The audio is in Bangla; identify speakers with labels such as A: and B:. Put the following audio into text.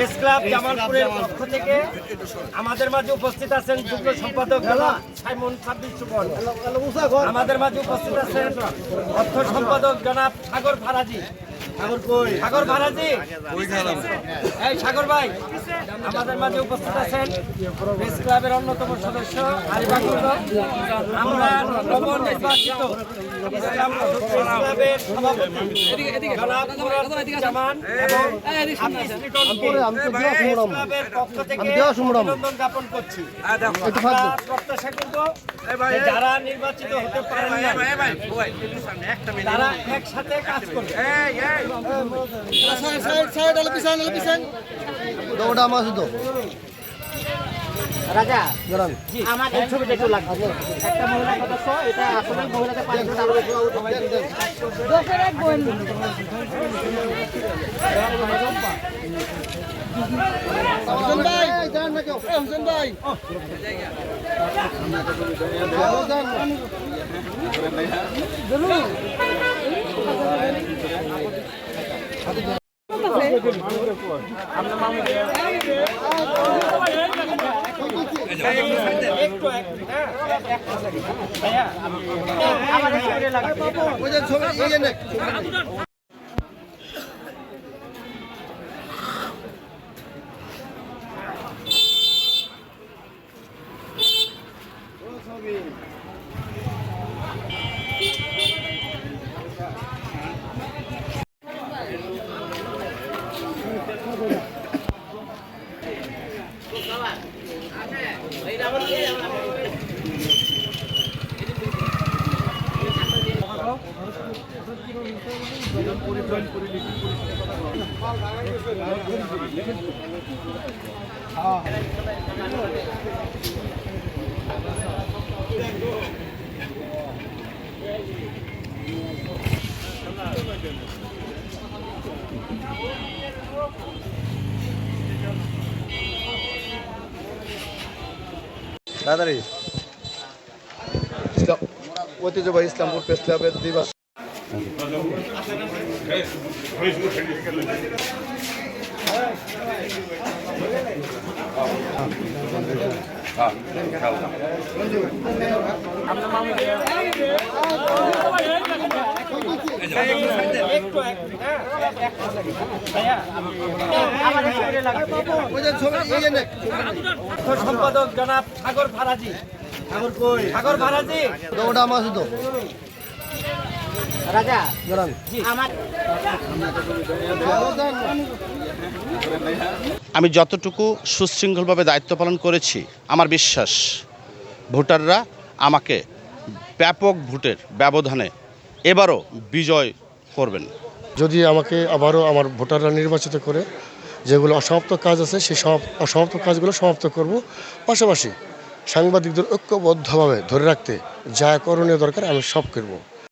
A: প্রেস ক্লাব জামালপুরের পক্ষ থেকে আমাদের মাঝে উপস্থিত আছেন যুগ্ম সম্পাদক সাইমন আমাদের মাঝে উপস্থিত আছেন অর্থ সম্পাদক জনাব সাগর ফারাজি। সাগর ফারাজি এই সাগর ভাই আমাদের মাঝে উপস্থিত আছেন প্রেস ক্লাবের অন্যতম সদস্য আরিবাগুল আমরা নবনির্বাচিত যারা নির্বাচিত হতে পারেন তারা একসাথে কাজ করবে
B: ওটা আমার শুধু
C: রাজা আমার একটু একটু
A: হ্যাঁ একটা second, ভাইয়া আমার এই ছবিটা লাগবে
B: ওই যে ছবি তাড়াতাড়ি ইসলাম ঐতিহ্যবাহী ইসলামপুর প্রেস ক্লাবের দিবস
A: সম্পাদক জনাব সাগর ফারাজি। সাগর কই? সাগর ফারাজি।
B: ওটা আমার শুধু
C: রাজা
D: আমি যতটুকু সুশৃঙ্খলভাবে দায়িত্ব পালন করেছি আমার বিশ্বাস ভোটাররা আমাকে ব্যাপক ভোটের ব্যবধানে এবারও বিজয় করবেন।
E: যদি আমাকে আবারও আমার ভোটাররা নির্বাচিত করে যেগুলো অসমাপ্ত কাজ আছে সেই সমাপ- অসমাপ্ত কাজগুলো সমাপ্ত করব। পাশাপাশি সাংবাদিকদের ঐক্যবদ্ধভাবে ধরে রাখতে যা করণীয় দরকার আমি সব করব।